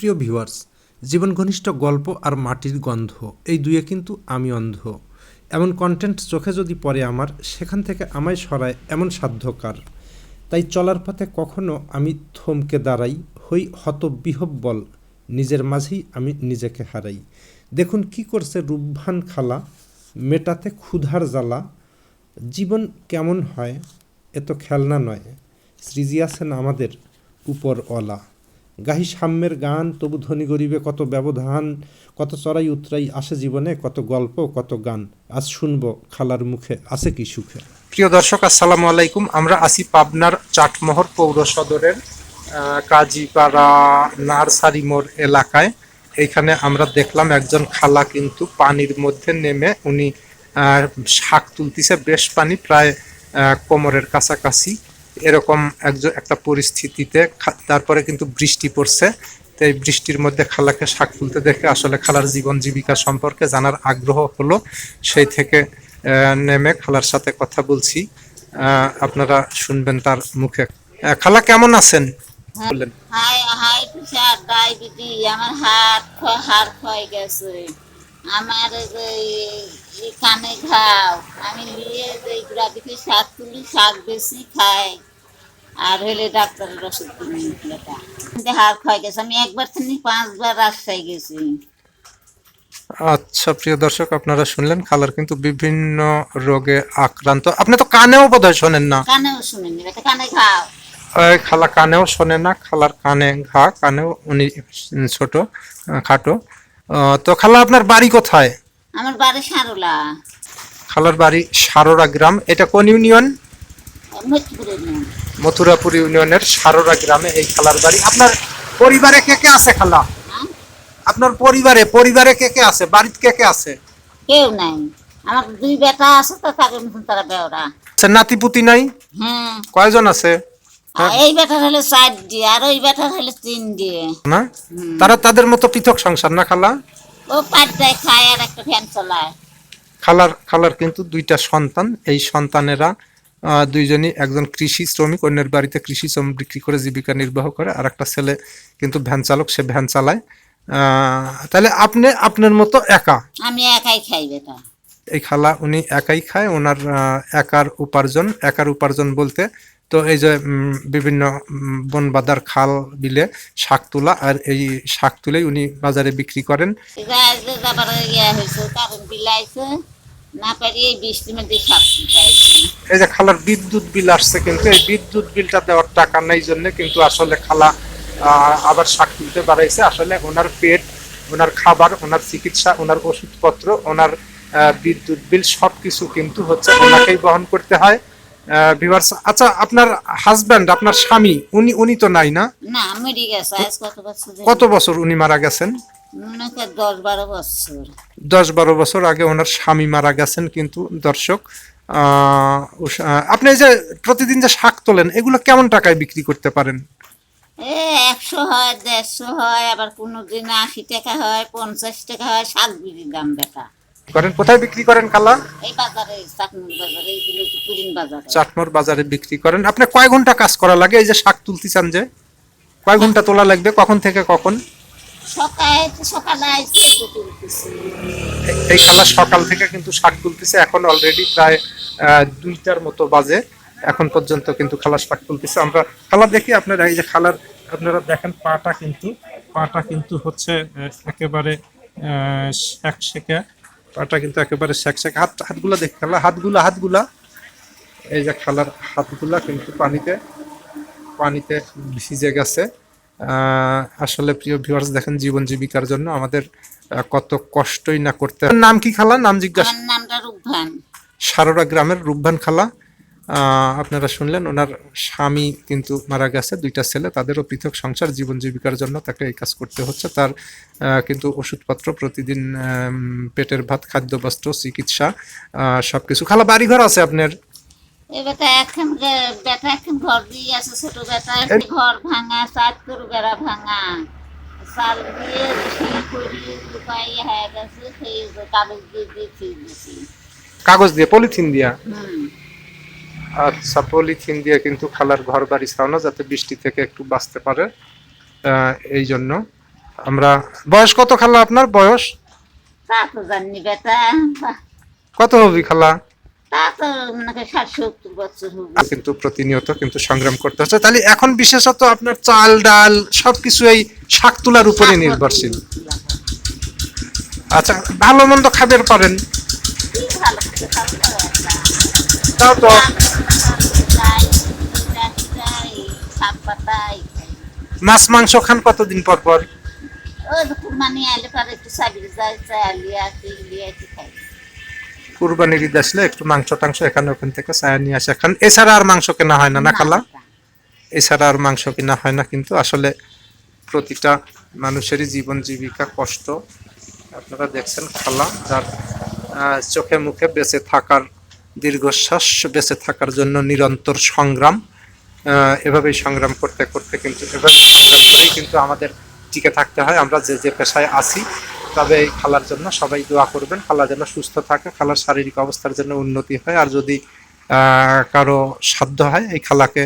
প্রিয় ভিউয়ার্স জীবন ঘনিষ্ঠ গল্প আর মাটির গন্ধ, এই দুয়ে কিন্তু আমি অন্ধ। এমন কন্টেন্ট চোখে যদি পড়ে আমার, সেখান থেকে আমায় সরায় এমন সাধ্যকার। তাই চলার পথে কখনো আমি থমকে দাঁড়াই, হই হতবিহব্বল, নিজের মাঝেই আমি নিজেকে হারাই। দেখুন কি করছে রূপভান খালা, মেটাতে ক্ষুধার জ্বালা। জীবন কেমন হয় এত খেলনা নয় সৃজি আছেন আমাদের উপরওয়ালা। গাহি সাম্যের গান, তবু ধনী গরিবে কত ব্যবধান, কত চড়াই উতরাই আসে জীবনে, কত গল্প, কত গান। আজ শুনব খালার মুখে, আছে কি সুখে? প্রিয় দর্শক, আসসালামু আলাইকুম। আমরা আছি পাবনার চাটমোহর পৌর সদরের কাজীপাড়া নার্সারি মোড় এলাকায়। এখানে আমরা দেখলাম একজন খালা কিন্তু পানির মধ্যে নেমে উনি শাক তুলতেছে, বেশ পানি প্রায় কোমরের কাছাকাছি। এরকম একজন একটা পরিস্থিতিতে তারপরে কিন্তু বৃষ্টি পড়ছে। তো এই বৃষ্টির মধ্যে খালাকে শাক তুলতে দেখে আসলে খালার জীবন জীবিকা সম্পর্কে জানার আগ্রহ হলো। সেই থেকে নেমে খালার সাথে কথা বলছি। আপনারা শুনবেন তার মুখে। খালা কেমন আছেন? বললেন। হাই হাই ডায়াবেটিস আমার হাত হাড় ক্ষয় গেছে। আমার কানে ঘাও আমি নিয়ে এইগুলা দেখি শাক তুলি শাক বেশি খাই। আর হইলে ডাক্তারের ওষুধ কিনে এটা হাড় ক্ষয় গেছে আমি একবার থেকে পাঁচবার রাজশাহী গেছি। আচ্ছা প্রিয় দর্শক আপনারা শুনলেন খালার কিন্তু বিভিন্ন রোগে আক্রান্ত। আপনি তো কানেও বোধহয় শোনেন না। কানেও শুনিনি। এটা কানে ওই খালা কানেও শোনে না। খালার কানে ঘা কানেও উনি ছোট খাটো। তো খালা আপনার বাড়ি কোথায়? আমার বাড়ি সারুলা। খালার বাড়ি সারোরা গ্রাম। এটা কোন ইউনিয়ন? মথুরাপুর ইউনিয়নের সারোরা গ্রামে এই খালার বাড়ি। আপনার পরিবারে কে কে আছে খালা? হ্যাঁ? আপনার পরিবারে পরিবারে কে কে আছে? বাড়িতে কে কে আছে? কেউ নাই। আমার দুই বেটা আছে তো তাকে মতন তারা বেওরা আচ্ছা, নাতিপুতি নাই? হ্যাঁ। কয়জন আছে? এই বেটার হলে চার দিয়ে আর ওই হলে তিন দিয়ে। না? তারা তাদের মতো পৃথক সংসার না খালা? ও পাঁচটায় খায় আর একটা ফ্যান চালায়। খালার খালার কিন্তু দুইটা সন্তান। এই সন্তানেরা দুইজনই একজন কৃষি শ্রমিক অন্যের বাড়িতে কৃষি শ্রম বিক্রি করে জীবিকা নির্বাহ করে আর একটা ছেলে কিন্তু ভ্যান চালক সে ভ্যান চালায়। আহ, তাহলে আপনি আপনার মতো একা? আমি একাই খাই বেটা। এই খালা উনি একাই খায়। ওনার একার উপার্জন একার উপার্জন বলতে তো এই যে বিভিন্ন উম, বন বাদার খাল বিলে শাক তোলা আর এই শাক তুলেই উনি বাজারে বিক্রি করেন। না পারি এই বৃষ্টির মধ্যে সাপ এই যে খালার বিদ্যুৎ বিল আসছে কিন্তু এই বিদ্যুৎ বিলটা দেওয়ার টাকা নেই জন্য কিন্তু আসলে খালা আবার শাক তুলতে বাড়াইছে। আসলে ওনার পেট ওনার খাবার ওনার চিকিৎসা ওনার ওষুধপত্র ওনার বিদ্যুৎ বিল সবকিছু কিন্তু হচ্ছে ওনাকেই বহন করতে হয়। ভিভার্স আচ্ছা আপনার হাজব্যান্ড আপনার স্বামী উনি উনি তো নাই না? না মরে গেছে আজ কত বছর কত বছর উনি মারা গেছেন? দশ বারো বছর। আগে ওনার স্বামী মারা গেছেন কিন্তু দর্শক আপনি যে প্রতিদিন যে শাক তোলেন এগুলো কেমন টাকায় বিক্রি করতে পারেন? একশো হয় দেড়শো হয় আবার কোনো দিন আশি টাকা হয় পঞ্চাশ টাকা হয় শাক বিড়ির দাম বেটা করেন কোথায় বিক্রি করেন কালা? এই বাজারে চাকমুর বাজারে এইগুলো তো পুরিন বাজারে। চাটমোর বাজারে বিক্রি করেন। আপনি কয় ঘণ্টা কাজ করা লাগে? এই যে শাক তুলতে চান যে কয় ঘণ্টা তোলা লাগবে? কখন থেকে কখন? সকালে সকালে এই খালা সকাল থেকে কিন্তু শাক তুলতেছে। এখন অলরেডি প্রায় দুইটার মতো বাজে। এখন পর্যন্ত কিন্তু খালা শাক তুলতেছে। আমরা খালা দেখি আপনারা এই যে খালার আপনারা দেখেন পাটা কিন্তু পাটা কিন্তু হচ্ছে একেবারে শেক শেখে পাটা কিন্তু একেবারে শেক হাত হাতগুলো দেখ খেলা হাতগুলা হাতগুলা। এই যে খেলার হাতগুলা কিন্তু পানিতে পানিতে ভিজে গেছে। আসলে প্রিয় ভিউয়ার্স দেখেন জীবন জীবিকার জন্য আমাদের কত কষ্টই না করতে। নাম কি খালা নাম জিজ্ঞাসা নামটা রূপভান। সারোরা গ্রামের রূপবান খালা। আপনারা শুনলেন ওনার স্বামী কিন্তু মারা গেছে দুইটা ছেলে তাদেরও পৃথক সংসার জীবন জীবিকার জন্য তাকে এই কাজ করতে হচ্ছে। তার কিন্তু ওষুধপত্র প্রতিদিন পেটের ভাত খাদ্য বস্ত্র চিকিৎসা সব কিছু খালা বাড়িঘর আছে আপনার? বেটা এখন বেটা এখন ঘর দিয়ে আছে ছোট বেটা ঘর ভাঙা চার করু বেড়া ভাঙা। চাল দিয়ে করি হয়ে গেছে সেই কাগজ দিয়ে কাগজ পলিথিন দিয়া? হুম। আচ্ছা পলিথিন দিয়ে কিন্তু খালার ঘর বাড়ি ছাড়ানো যাতে বৃষ্টি থেকে একটু বাঁচতে পারে এই জন্য আমরা বয়স কত খালা আপনার? বয়স? কত হবি খালা? কিন্তু প্রতিনিয়ত কিন্তু সংগ্রাম করতে হচ্ছে। তাহলে এখন বিশেষত আপনার চাল ডাল সবকিছু এই শাক তুলার উপরে নির্ভরশীল। আচ্ছা ভালো মন্দ খাবার পারেন। তাও তো মাছ মাংস খান কতদিন পর পর? কুরবানি আইলে পরে একটু সাবির যায় চাই আসি লিয়ে খাই। কুরবানির ঈদ আসলে একটু মাংস টাংস এখানে ওখান থেকে চায়া নিয়ে আসে। খান এছাড়া আর মাংস কেনা হয় না না খালা? এছাড়া আর মাংস কিনা হয় না কিন্তু আসলে প্রতিটা মানুষেরই জীবন জীবিকা কষ্ট। আপনারা দেখছেন খালা যার চোখে মুখে বেঁচে থাকার দীর্ঘশ্বাস বেঁচে থাকার জন্য নিরন্তর সংগ্রাম। এভাবেই সংগ্রাম করতে করতে কিন্তু এভাবে সংগ্রাম করেই কিন্তু আমাদের টিকে থাকতে হয়। আমরা যে যে পেশায় আছি, তবে এই খালার জন্য সবাই দোয়া করবেন। খালা যেন সুস্থ থাকে, খালার শারীরিক অবস্থার জন্য উন্নতি হয়। আর যদি কারও সাধ্য হয়, এই খালাকে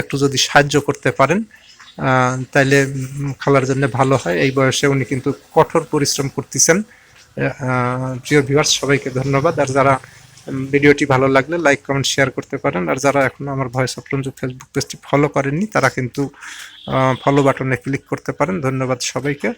একটু যদি সাহায্য করতে পারেন তাইলে খালার জন্য ভালো হয়। এই বয়সে উনি কিন্তু কঠোর পরিশ্রম করতেছেন। প্রিয় ভিউয়ার্স সবাইকে ধন্যবাদ। আর যারা ভিডিওটি ভালো লাগলে লাইক কমেন্ট শেয়ার করতে পারেন। আর যারা এখনও আমার ভয়েস অফ রঞ্জু ফেসবুক পেজটি ফলো করেননি, তারা কিন্তু ফলো বাটনে ক্লিক করতে পারেন। ধন্যবাদ সবাইকে।